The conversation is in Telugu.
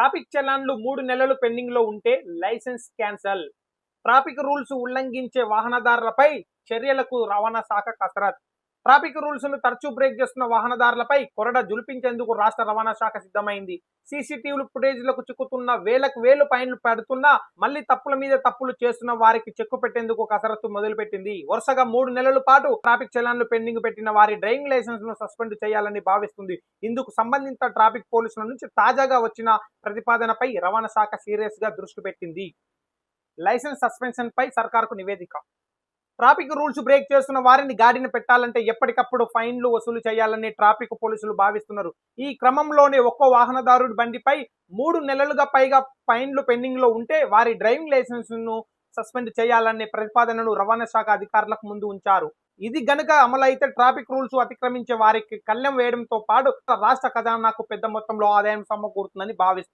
ట్రాఫిక్ చలాన్లు మూడు నెలలు పెండింగ్లో ఉంటే లైసెన్స్ క్యాన్సల్. ట్రాఫిక్ రూల్స్ ఉల్లంఘించే వాహనదారులపై చర్యలకు రవాణా శాఖ కసరత్ ట్రాఫిక్ రూల్స్ను తరచూ బ్రేక్ చేస్తున్న వాహనదారులపై కొరడ జులిపించేందుకు రాష్ట్ర రవాణా శాఖ సిద్ధమైంది. సీసీటీవీ ఫుటేజ్లకు చిక్కుతున్న వేలకు వేలు పైన్లు పెడుతున్నా మళ్ళీ తప్పుల మీద తప్పులు చేస్తున్న వారికి చెక్కు పెట్టేందుకు కసరత్తు మొదలుపెట్టింది. వరుసగా మూడు నెలల పాటు ట్రాఫిక్ చలాన్లు పెండింగ్ పెట్టిన వారి డ్రైవింగ్ లైసెన్స్ను సస్పెండ్ చేయాలని భావిస్తుంది. ఇందుకు సంబంధిత ట్రాఫిక్ పోలీసుల నుంచి తాజాగా వచ్చిన ప్రతిపాదనపై రవాణా శాఖ సీరియస్గా దృష్టి పెట్టింది. లైసెన్స్ సస్పెన్షన్ పై సర్కార్కు నివేదిక. ట్రాఫిక్ రూల్స్ బ్రేక్ చేస్తున్న వారిని గాడిని పెట్టాలంటే ఎప్పటికప్పుడు ఫైన్లు వసూలు చేయాలని ట్రాఫిక్ పోలీసులు భావిస్తున్నారు. ఈ క్రమంలోనే ఒక్కో వాహనదారుడి బండిపై మూడు నెలలుగా పైగా ఫైన్లు పెండింగ్లో ఉంటే వారి డ్రైవింగ్ లైసెన్స్ను సస్పెండ్ చేయాలనే ప్రతిపాదనను రవాణా శాఖ అధికారులకు ముందు ఉంచారు. ఇది గనుక అమలైతే ట్రాఫిక్ రూల్స్ అతిక్రమించే వారికి కళ్ళెం వేయడంతో పాటు రాష్ట్ర ఖజానాకు పెద్ద మొత్తంలో ఆదాయం సమకూరుతుందని భావిస్తుంది